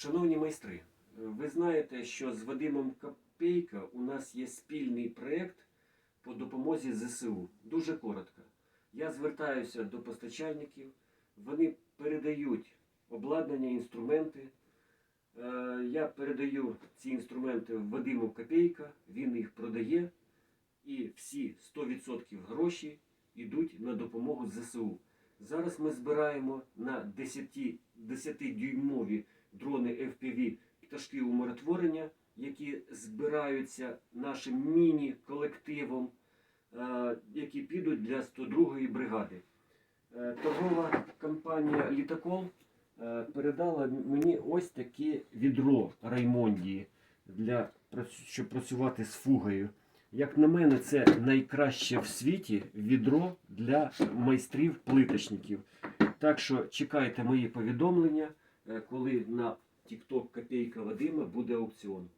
Шановні майстри, ви знаєте, що з Вадимом Копейка у нас є спільний проєкт по допомозі ЗСУ. Дуже коротко. Я звертаюся до постачальників, вони передають обладнання, інструменти. Е, Я передаю ці інструменти Вадиму Копейка, він їх продає, і всі 100% гроші йдуть на допомогу ЗСУ. Зараз ми збираємо на 10, 10-дюймові дрони FPV пташки умиротворення, які збираються нашим міні-колективом, е, які підуть для 102-ї бригади. Е, Торгова компанія Літакол е, передала мені ось таке відро Раймондії, для, щоб працювати з фугою. Як на мене, це найкраще в світі відро для майстрів-плиточників. Так що чекайте мої повідомлення, коли на TikTok Копейка Вадима буде аукціон.